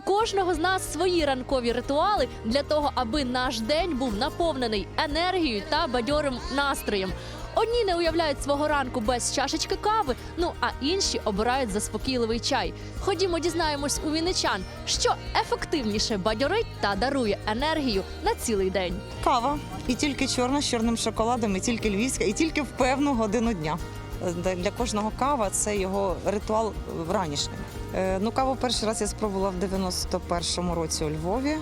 кожного з нас свої ранкові ритуали для того, аби наш день був наповнений енергією та бадьорим настроєм. Одні не уявляють свого ранку без чашечки кави, ну а інші обирають заспокійливий чай. Ходімо, дізнаємось у вінничан, що ефективніше бадьорить та дарує енергію на цілий день. Кава. І тільки чорна з чорним шоколадом, і тільки львівська, і тільки в певну годину дня. Для кожного кава це його ритуал вранішній. Е, Ну, каву перший раз я спробувала в 91-му році у Львові.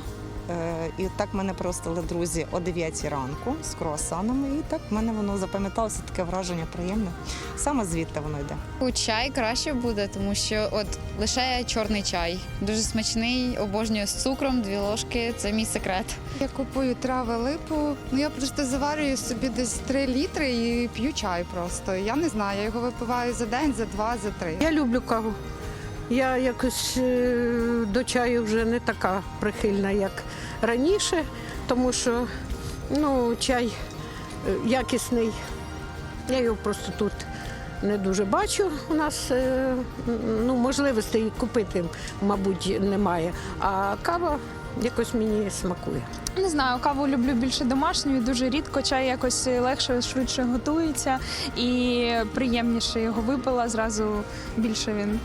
Е, І так мене пригостили друзі о 9 ранку з круасанами. І так в мене воно запам'яталося таке враження приємне. Саме звідти воно йде. У чай краще буде, тому що от лише чорний чай. Дуже смачний, обожнюю з цукром, дві ложки це мій секрет. Я купую трави липу. Ну я просто заварюю собі десь 3 літри і п'ю чай просто. Я не знаю, я його випиваю за день, за два, за три. Я люблю каву. Я якось е, до чаю вже не така прихильна, як раніше, тому що ну, чай е, якісний. Я його просто тут не дуже бачу. У нас е, ну, можливостей купити, мабуть, немає. А кава якось мені смакує. Не знаю, каву люблю більше домашню, дуже рідко чай якось легше, швидше готується і приємніше його випила, зразу більше він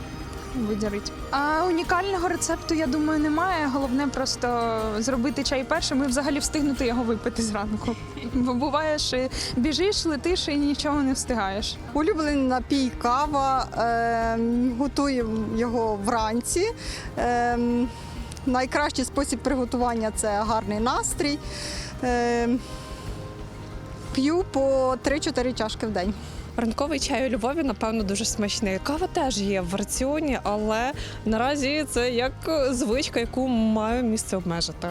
видярить. А унікального рецепту, я думаю, немає. Головне просто зробити чай першим і взагалі встигнути його випити зранку. Бо буває, що біжиш, летиш і нічого не встигаєш. Улюблений напій кава. Е, готуємо його вранці. Е, найкращий спосіб приготування це гарний настрій. Е, п'ю по 3-4 чашки в день. Ранковий чай у Львові, напевно, дуже смачний. Кава теж є в раціоні, але наразі це як звичка, яку маю місце обмежити.